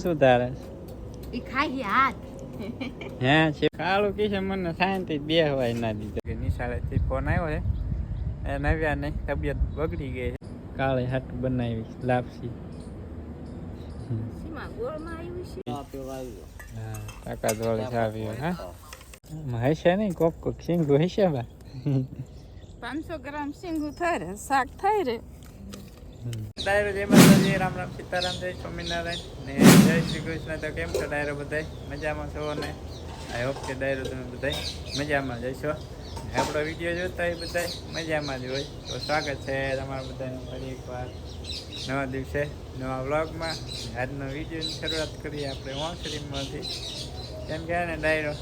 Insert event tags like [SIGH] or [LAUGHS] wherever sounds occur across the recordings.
શું તારે એ ખાઈ હાથ. હે છે. કાળું કે મને શાંતિ બે હવાય ના દીધો. કે નિશાળેથી ફોન આવ્યો છે એ નવ્યા નહીં તબિયત બગડી ગઈ છે કાળે હાટ બનાવી લાપસી. સીમા ગોળમાં આવ્યું છે? હા તાકાત વાળી સાવી હા? હશે નહીં કોક કોક સિંગુ હશે બા. પાંચસો ગ્રામ સિંગું થાય રે શાક થાય રે. ડાયરો જય માતાજી, રામ રામ સીતારામ, જય સ્વામિનારાયણ ને જય શ્રી કૃષ્ણ. તો કેમ છો ડાયરો બધાય? મજામાં છો ને? આઈ હોપ કે ડાયરો તમે બધાય મજામાં ને આપણો વીડિયો જોતા હોય બધાય મજામાં જ હોય. તો સ્વાગત છે તમારા બધાનું ફરી એકવાર નવા દિવસે, નવા વ્લોગમાં. આજનો વિડીયોની શરૂઆત કરીએ આપણે વાંસળીમાંથી કેમ કે ને ડાયરો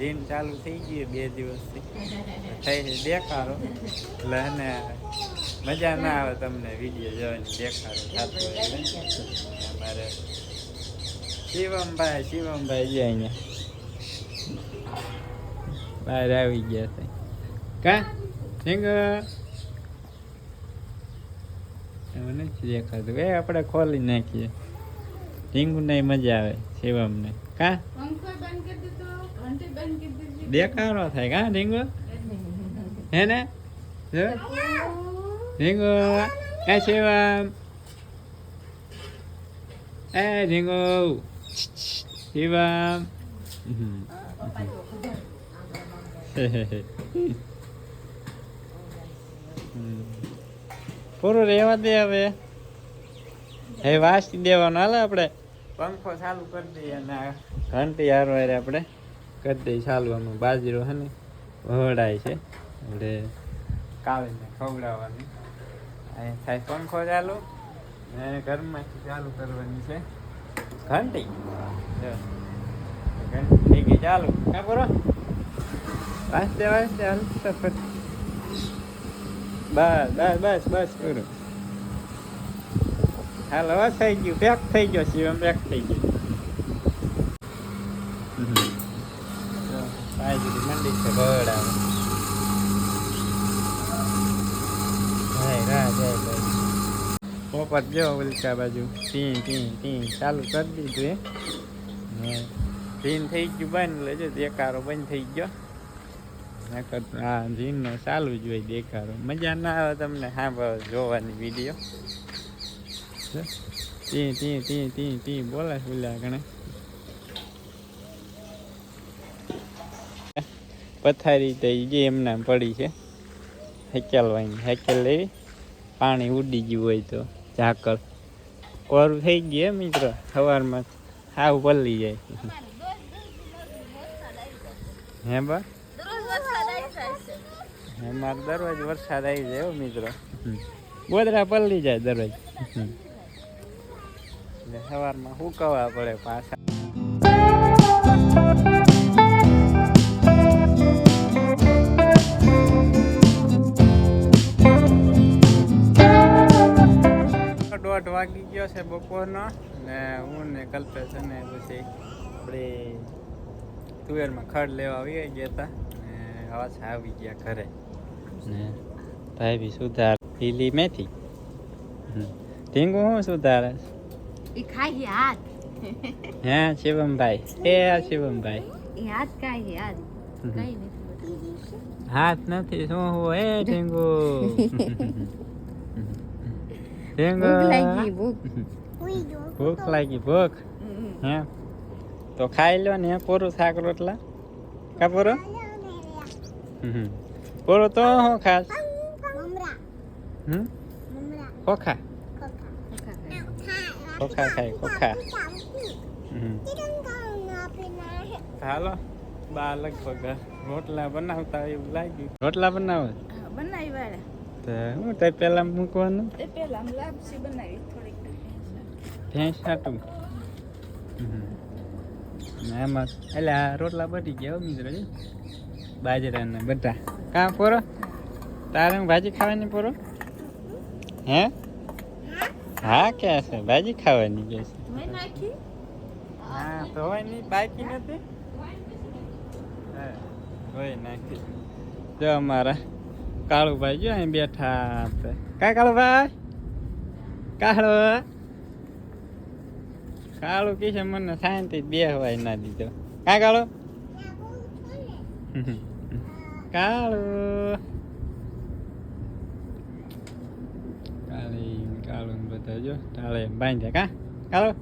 જીમ ચાલુ થઈ ગઈ બે દિવસથી. થઈ દેખાડો. એટલે મજા ના આવે તમને વીડિયો જોવાની દેખાડો થતો અમારે શિવમભાઈ શિવમભાઈ જે અહીંયા. બહાર આવી ગયા છે. કા? સિંગ? મને નથી દેખાતું. એ આપણે ખોલી નાખીએ. ઢીંગુ નહીં મજા આવે શિવમને. કા? પંખો બંધ કરી દીધો ઘંટી બંધ કરી દીધી દેખાડો થાય કા ઢીંગુ હે ને જો ઢીંગુ એ શિવમ એ ઢીંગુ શિવમ પૂરું રહેવા દે હવે હે વાસી દેવાનો હાલે આપણે પંખો ચાલુ કરી દઈએ અને ઘંટી હારો હારે આપણે કરી દઈએ ચાલુ આમાં બાજરો હે ને વહડાય છે એટલે કાળીને ખવડાવવાની અહીં થાય પંખો ચાલુ? અને ઘરમાંથી ચાલુ કરવાની છે. ઘંટી. ઘંટી થઈ ગઈ ચાલુ. કા કરો વાંચતે વાંચતે હાલ ફટાફટ બસ બસ બસ બસ પૂરું હાલ હવે થઈ ગયું. પેક થઈ ગયો શિવમ પેક થઈ ગયો. મંડી છે બરડા હાય રા જય પોપટ જો ઉલકા બાજુ? ટી ટી ટી ચાલુ કરી દીધું એ ને થઈ ગયું બંધ લેજો દેકારો બંધ થઈ ગયો. નકર આ જીનનો ચાલુ જ હોય દેખાડો મજા ના આવે તમને હા જોવાની વીડિયો ટી ટી ટી ટી ટી બોલે બોલ્યા ગણે પથારી તો ગઈ એમના પડી છે. હેકેલવાની હેકેલ લેવી પાણી ઉડી ગયું હોય તો. ઝાકળ. કોરું થઈ ગયું મિત્રો મિત્ર, સવારમાં. હાવ પલ્લી જાય. હે બા? હે અમારે દરરોજ વરસાદ આવી જાય હો મિત્રો. ગોદરા પલળી જાય દરરોજ સવારમાં હુકવવા પડે પાછા. વાગી ગયો છે બપોરનો ને હું ને કલ્પેશ અને પછી આપણે તુવેરમાં ખડ લેવા આવી ગયા હતા ને આવા આવી ગયા ઘરે. ને ભાઈ બી સુધાર લીલી મેથી. ઢીંગુ શું સુધારે? એ ખાઈ હાથ. હે શિવમભાઈ? એ શિવમભાઈ. એ હાથ કાઈ હાથ. કઈ નથી હાથ નથી શું હોય ઢીંગુ? [LAUGHS] ભૂખ લાગી ભૂખ ભૂખ લાગી ભૂખ હે તો ખાઈ લો ને પૂરું શાક રોટલા કા પૂરો હમ. પૂરો તો હું ખાસ હમ ખોખા ખોખા ખાય ખોખા. હાલો બા લગભગ રોટલા બનાવતા એવું લાગ્યું રોટલા બનાવો તો હું તો પેલા મૂકવાનું? એ પેલા આમ લાપસી બનાવી થોડીક ભેંસ હાટું. એમાં એટલે આ રોટલા બટી ગયા મિત્રો બાજરાના બધા. કાં પોરો? તારે હું ભાજી ખાવાની પોરો? હે? હા કે છે? ભાજી ખાવાની કે છે? હા તો હોય નહીં બાકી નથી? હા હોય નાખી. જો અમારા કાળુભાઈ જો અહીં બેઠા આપણે. કા કાળુભાઈ? કાળો? કાળું કે છે, મને શાંતિ બે હવાય ના દીધો. કા કાળો? કાળું. કાળી કાળું બધા જો ટાળે બાંધ્યા કા? કાળો?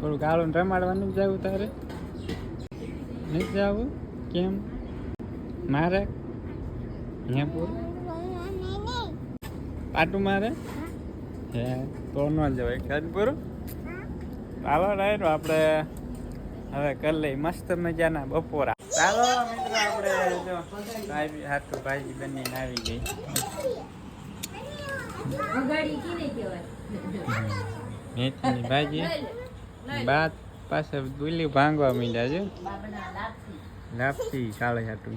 થોડું કાળું રમાડવાનું જવું તારે? નથી જવું? કેમ? મારે? અહીંયા પૂરું પાટું મારે? હે તો ન જવાય ખાલી પૂરું ચાલો ડાયરો આપણે હવે કરી લઈ મસ્ત મજાના બપોરા. ચાલો મિત્રો આપણે જો ભાઈ હાથું ભાજી બનીને આવી ગઈ. મેથીની ભાજી બાદ પાસે બોલી ભાંગવા મીડ્યા છે. લાપસી કાળે હાટું.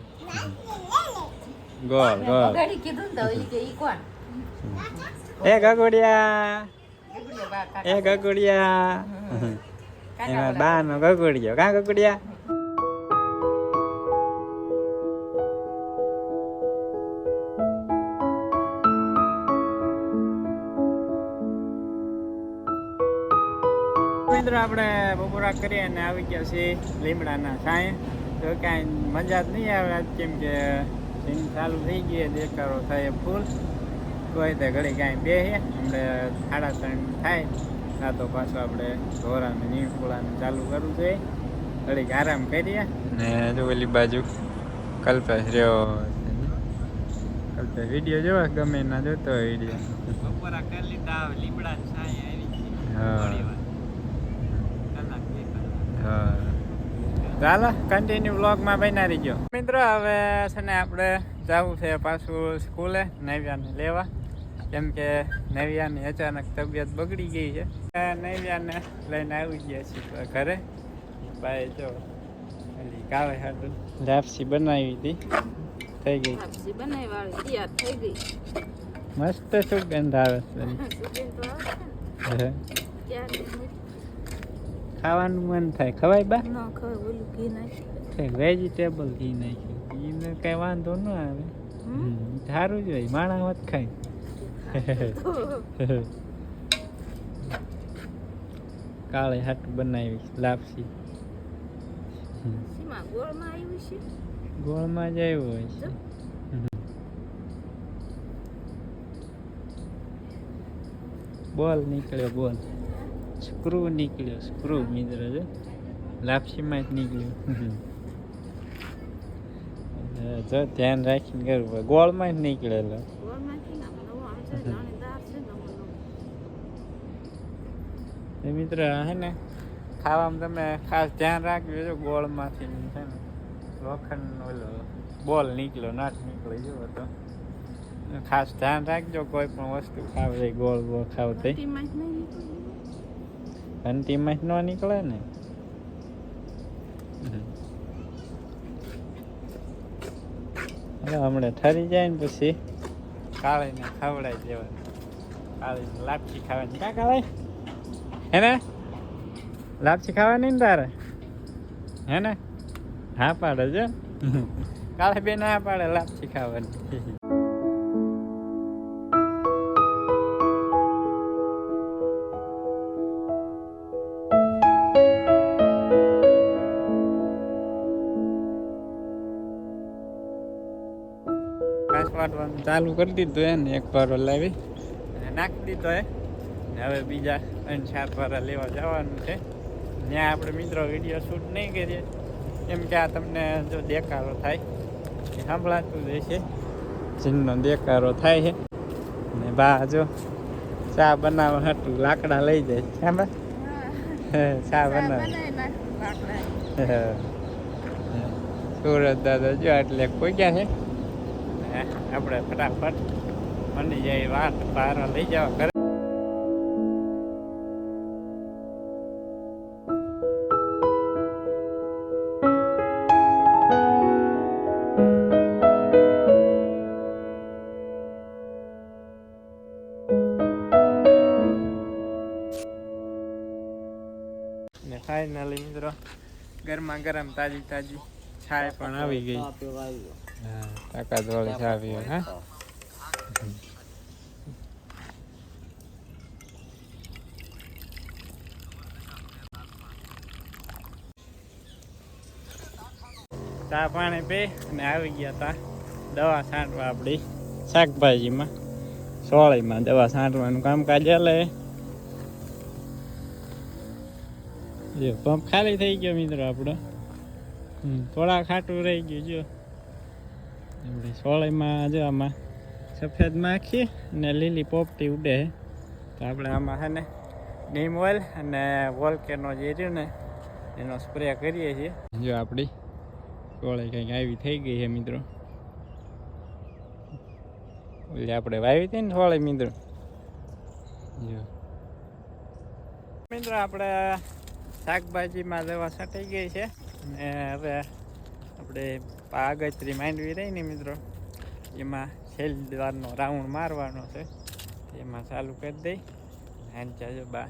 ગોળ ગોળ. એ ગગુડિયા. એ ગગુડિયા. એમાં બા નો ગગોડિયો. કા ગગુડિયા? મિત્રો આપણે બપોરા કરીએ અને આવી ગયા છીએ લીમડાના સાંય તો કાંઈ મજા જ નહીં આવે કેમ કે સીન ચાલુ થઈ ગઈ દેકારો થાય ફૂલ. તોય તે ઘડી કાંઈ બે છે આપણે સાડા ત્રણ થાય. કાં તો પાછું આપણે ઢોરાને ફૂલાને ચાલુ કરવું જોઈએ ઘડીક આરામ કરીએ. ને જો પેલી બાજુ કલ્પેશ રહ્યો કલ્પેશ વીડિયો જોવા? ગમે ના જોતો હોય વીડિયો બપોરા કરી લીધા લીમડા છાંય આવી હા. હા. ચાલો કન્ટિન્યુ બ્લોગમાં બનાવી રહીજો. મિત્રો હવે છે ને આપણે જવું છે પાછું સ્કૂલે નૈવ્યાને લેવા. કેમ કે નવ્યાની અચાનક તબિયત બગડી ગઈ છે. નૈવ્યાને લઈને આવી ગયા છીએ ઘરે. ભાઈ જો ઓલી કાવે હાટું લાપસી બનાવી હતી. થઈ ગઈ. સબ્જી બનાવી તૈયાર થઈ ગઈ. મસ્ત સુગંધ આવે છે. [LAUGHS] સુગંધ આવે હે. ખાવાનું મન થાય. ખવાય બા? ન ખબર ઓલું ઘી નાખી વેજીટેબલ ઘી નાખ્યું. એને કઈ વાંધો ન આવે. સારું જ હોય માણા મત ખાય કાળે હાટ બનાવી લાપસી. ગોળમાં આવ્યું છે? ગોળમાં જ આવ્યું હોય છે. બોલ નીકળ્યો બોલ. સ્ક્રૂ નીકળ્યો, સ્ક્રૂ મિત્ર છે. લાપસીમાં જ નીકળ્યો. જો ધ્યાન રાખીને કરવું પડે. ગોળમાં જ નીકળેલો. છે છે મિત્ર, હે ને, ખાવામાં તમે ખાસ ધ્યાન રાખજો જો ગોળમાંથી છે ને લોખંડ ઓલો બોલ નીકળ્યો નાટ નીકળી જવો તો ખાસ ધ્યાન રાખજો, કોઈ પણ વસ્તુ ખાવ ગોળ ગોળ ખાવ તે ટીમાં જ નહીં નીકળ્યું ઘંટીમાં જ ન નીકળે ને હમણાં ઠરી જાય ને પછી? કાળીને ખવડાવી દેવાનું. કાળીને લાપસી ખાવાની. કા કાળાઈ હે ને? લાપસી ખાવાની ને તારે? હે ને? હા પાડે છે? કાળે બેન હા પાડે લાપસી ખાવાની. ઘાસ વાટવાનું ચાલુ કરી દીધું એને એક પારો લાવી. અને નાખી દીધો એ હવે બીજા ત્રણ ચાર પારા લેવા જવાનું છે. ત્યાં આપણે મિત્રો વીડિયો શૂટ નહીં કરીએ. કેમ કે આ તમને જો દેખાડો થાય એ સાંભળાતું જ છે જીનનો દેખાડો થાય છે. ને બા જો ચા બનાવવા હતું લાકડા લઈ જાય. સાંભળ? ચા બનાવે. સુરત દાદા જો એટલે કોઈ ગયા છે. ને આપણે ફટાફટ મંડી જાય વાત બહાર લઈ જવા ઘરે. ને ફાઇનલી મિત્રો, ગરમા ગરમ તાજી તાજી છાય પણ આવી ગઈ. તાકાત વાળી ચાવી હા? ચા પાણી પી અને આવી ગયા તા દવા છાંટવા આપણી શાકભાજીમાં સોળીમાં દવા છાંટવાનું કામકાજ હાલે પંપ ખાલી થઈ ગયો મિત્રો આપણો. થોડા ખાટું રહી ગયું જો. આપણે સોળીમાં જો આમાં સફેદ માખી અને લીલી પોપટી ઉડે તો આપણે આમાં છે ને નીમ ઓઇલ અને વોલ્કેનો જે રહ્યું ને, એનો સ્પ્રે કરીએ છીએ. જો આપણી સોળી કંઈક આવી થઈ ગઈ છે મિત્રો. એટલે આપણે વાવી હતી ને સોળી મિત્રો. જો. મિત્રો આપણે શાકભાજીમાં દવા છટાઈ ગઈ છે અને હવે આપણે આગતરી માંડવી રહી ને મિત્રો. એમાં છેલ્ દ્વારનો રાઉન્ડ મારવાનો છે. એમાં ચાલુ કરી દઈ. હાન ચાલો બા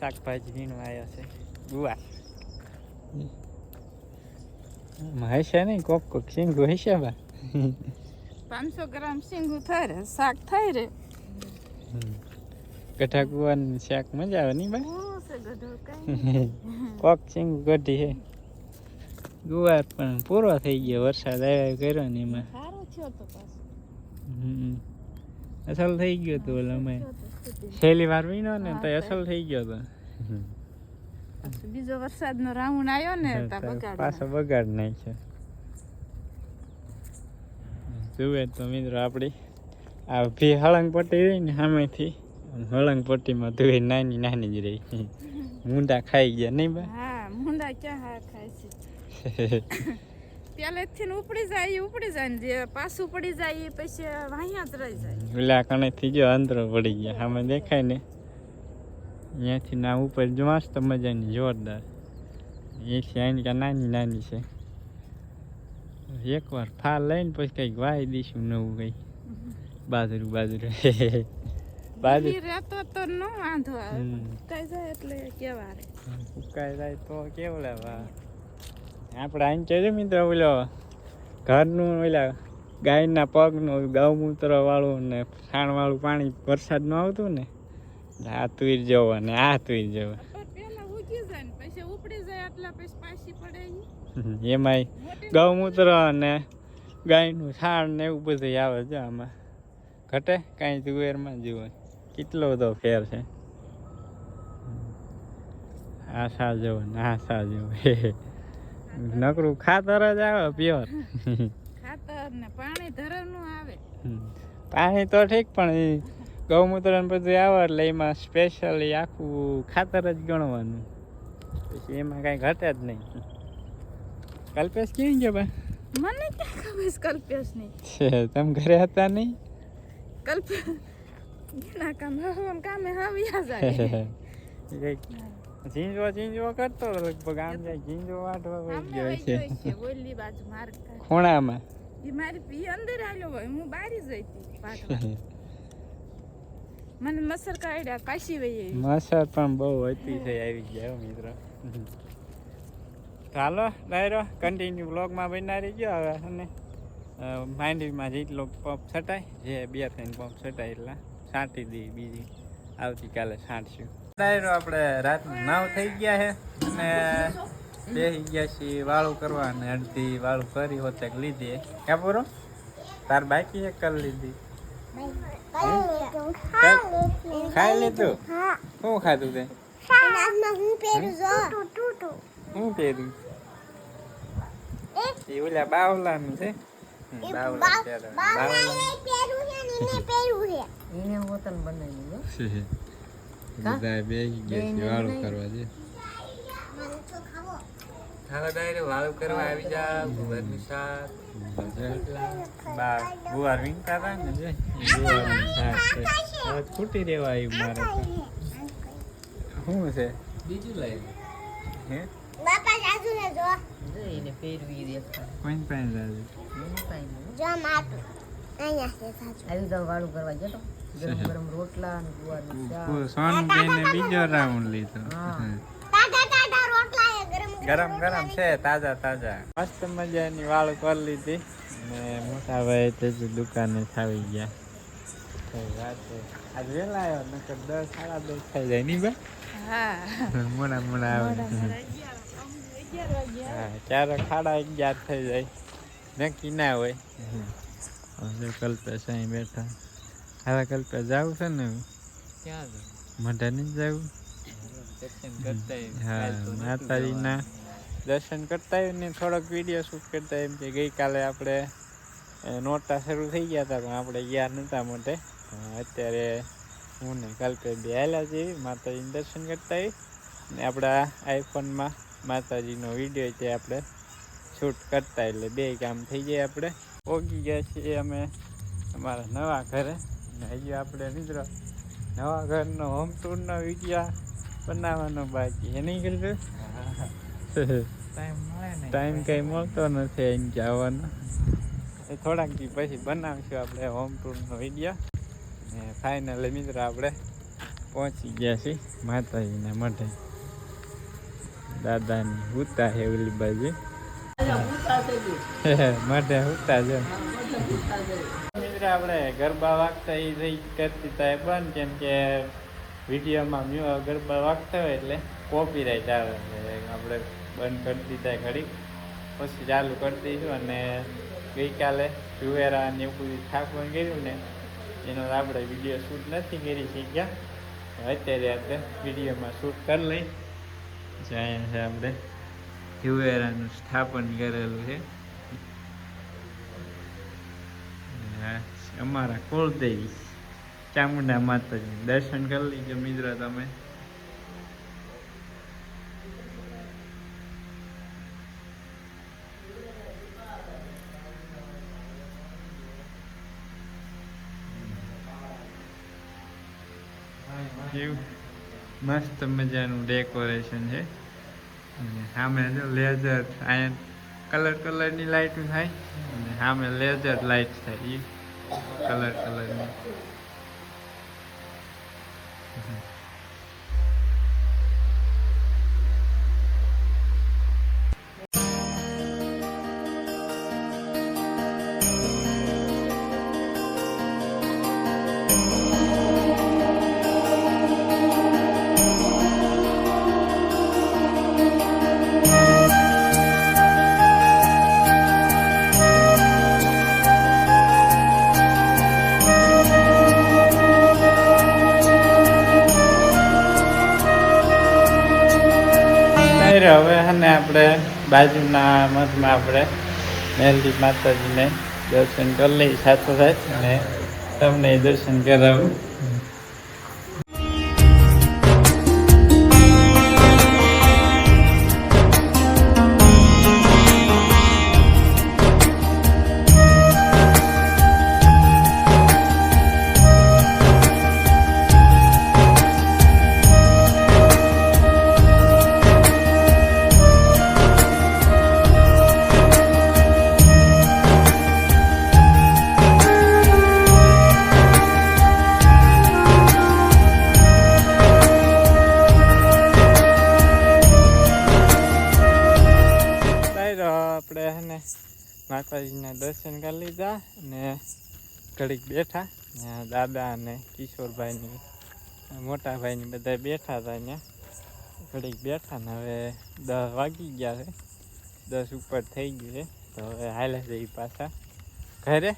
શાકભાજી વીણવા આવ્યા છે. ગુવાર હશે નહીં કોક કોક સિંગું હશે બા. પાંચસો ગ્રામ સિંગું થાય રે શાક થાય રે. કઠા ગુવાનું શાક મજા આવે નહીં બા? હું કોક સિંગું કઢી છે ગુવાર પણ પૂરો થઈ ગયો વરસાદ આવ્યો કર્યો ને એમાં. સારો થયો તો હમ. અસલ થઈ ગયો તો ઓલામાં અમે. છેલ્લી વાર વીણો ને તો અસલ થઈ ગયો તો. બીજો વરસાદનો રાઉન્ડ આવ્યો ને તા તો બગાડ પાછો બગાડ નાખ્યો. જુએ તો મિત્રો આપણી આ ભી હળંગ પટ્ટી રહી ને સામેથી. હળંગ પટ્ટીમાં ધોઈ નાની નાની જ રહી. [LAUGHS] મુંડા ખાઈ ગયા નહીં બા? હા મુંડા ક્યાં હા ખાય છે? [LAUGHS] પહેલેથી થી ઉપડી જાય ઉપડી જાય ને જે પાછું પડી જાય એ પછી વાહિયા જ રહી જાય. ઓલા કણેથી જો અંદરો પડી ગયા સામે દેખાય ને? અહીંયાથી ના ઉપર જો મસ્ત મજાની જોરદાર. એ સાઈન કે નાની નાની છે. એકવાર ફાલ લઈને પછી કંઈક વાય દઈશું નવું કંઈક બાજરું બાજરું. [LAUGHS] બાજુ ઈ રહેતો તો ન વાંધો આવે ઉકાઈ જાય એટલે કેવા રે. ઉકાઈ જાય તો કેવું લેવા આપણે આઈને છે મિત્રો ઓલો ઘરનું ઓલા ગાયના પગનું ગૌમૂત્ર વાળું ને છાણ વાળું પાણી વરસાદનું આવતું ને? આ તુર જવો ને આ તુર જવો. ને એમાંય ગૌમૂત્ર અને ગાયનું છાણ ને એવું બધું આવે છે આમાં. ઘટે કાંઈ તુવેરમાં જુઓ કેટલો બધો ફેર છે. આ સા જેવો ને આ જવો જેવો. [LAUGHS] નકરું ખાતર જ આવે પ્યોર ખાતર ને પાણી ધરવનું આવે. પાણી તો ઠીક પણ એ ગૌમૂત્ર ને બધું આવે એટલે એમાં સ્પેશિયલી આખું ખાતર જ ગણવાનું. પછી એમાં કાંઈ ઘટે જ નહીં. કલ્પેશ કેમ કે બા મને ક્યાં ખબર કલ્પેશ નહીં છે તમે ઘરે હતા નહીં? કલ્પેશ ના કામ હવે કામે હવ્યા જાય ઝીંઝવો ઝીંઝવો કરતો હતો લગભગ આમ જાય ઝીંઝવો વાટવા વહી ગયો છે. ઓલી બાજુ માર્ગ ખૂણામાં. એ મારી પી અંદર આલ્યો હોય હું બારી જઈ હતી મને મસર કાઢ્યા કાશી વહી મસર પણ બહુ હતી છે આવી ગયા મિત્રો. ચાલો ડાયરો કન્ટિન્યુ બ્લોગમાં બનાવી ગયો હવે અને માંડવીમાં જેટલો પંપ છટાય જે બે ત્રણ પંપ છટાય એટલા છાંટી દઈ બીજી. આવતીકાલે છાંટશું. આપણે રાતનું નાવ થઈ ગયા છે અને બેસી ગયા છીએ વાળું કરવા અને અડધી વાળું કરી હોતે લીધી ક્યાં પૂરો તાર બાકી એક કરી લીધી. ખાઈ લીધું? શું ખાધું તે? શું પહેર્યું? એ ઓલા બાવલાનું છે? બાવલા બાવલા. પહેર્યું છે. એને હોતન બનાવી બધા બે ગયા છે વાળું કરવા છે હાલો ડાયરે વાળું કરવા આવી જા ગુવારનું શાક બા ગુવાર વીણતા હતા ને જે ઈ શાક છે હવે ખૂટી રેવા આવ્યું મારે શું છે બીજું લઈ હે એને પહેરવી દેખતા કોઈન પાસે લાવ્યું? આવી દો વાળું કરવા જતો ગરમ ગરમ રોટલા અને ગુવારનું શાક. પુ- બીજો રાઉન્ડ લીધો. ગરમ ગરમ છે તાજા તાજા. મસ્ત મજાની વાળ કરી લીધી. ને મોટા ભાઈ તે જ દુકાને થાવી ગયા. કઈ વાત છે. આજ વહેલા આવ્યો નકર દસ સાડા દસ થઈ જાય નહીં બા હા. મોડા મોડા આવે. ક્યારેક સાડા અગિયાર થઈ જાય. નક્કી ના હોય. હવે કલ્પેશ અહીં બેઠા. હવે કલ્પેશ જવું છે ને ક્યાં છે નહીં જવું. દર્શન કરતા હા માતાજીના દર્શન કરતા આવ્યું ને થોડોક વીડિયો શૂટ કરતા એમ કે ગઈકાલે આપણે નોટા શરૂ થઈ ગયા હતા પણ આપણે ગયા નહોતા મોટે અત્યારે હું ને કલ્પે બે આવેલા છીએ માતાજીનું દર્શન કરતા ને આપણા આઈફોનમાં માતાજીનો વીડિયો છે આપણે શૂટ કરતા એટલે બે કામ થઈ જાય આપણે. ઓગી ગયા છીએ અમે અમારા નવા ઘરે. ને હજી આપણે મિત્રો નવા ઘરનો હોમ ટૂરનો વીડિયો બનાવવાનો બાકી. એ નહીં ટાઈમ કઈ મળતો નથી એમ જવાનો. એ થોડાક દી પછી બનાવીશું આપણે હોમ ટૂરનો વીડિયો. ને ફાઇનલી મિત્રો આપણે પહોંચી ગયા છીએ માતાજીના મઢે. દાદાની હુતા છે ઓલી બાજુ. [LAUGHS] મઢે હુતા છે. મિત્ર આપણે ગરબા વાગતા એ રહી કરતી થાય બંધ કેમ કે વિડીયોમાં ગરબા વાગતા હોય એટલે કોપીરાઈટ આવે એટલે આપણે બંધ કરતી દીધા ઘડી પછી ચાલુ કરી દઈશું અને ગઈકાલે જુવેરા ને એવું બધું ઠાકવાનું કર્યું ને એનો આપણે વીડિયો શૂટ નથી કરી શક્યા. અત્યારે આપણે વિડીયોમાં શૂટ કરી લઈ. જાય છે આપણે જુવેરાનું સ્થાપન કરેલું છે. હા, અમારા કુળદેવી ચામુંડા માતાજી. દર્શન કરી લીજો મિત્રો તમે. મસ્ત મજાનું ડેકોરેશન છે. અને સામે લેઝર અહીંયા કલર કલરની લાઇટ થાય. અને સામે લેઝર લાઇટ થાય. એ કલર [LAUGHS] ત્યારે હવે ને આપણે બાજુના મઠમાં આપણે મેલડી માતાજીને દર્શન કરી લઈ સાથે સાથે અને તમને દર્શન કરાવું. ઘડીક બેઠા. ત્યાં દાદા અને કિશોરભાઈની મોટા ભાઈની બધા બેઠા હતા ત્યાં. ઘડીક બેઠા ને હવે દસ વાગી ગયા છે. દસ ઉપર થઈ ગયું છે. તો હવે હાલે જઈ પાછા ઘરે.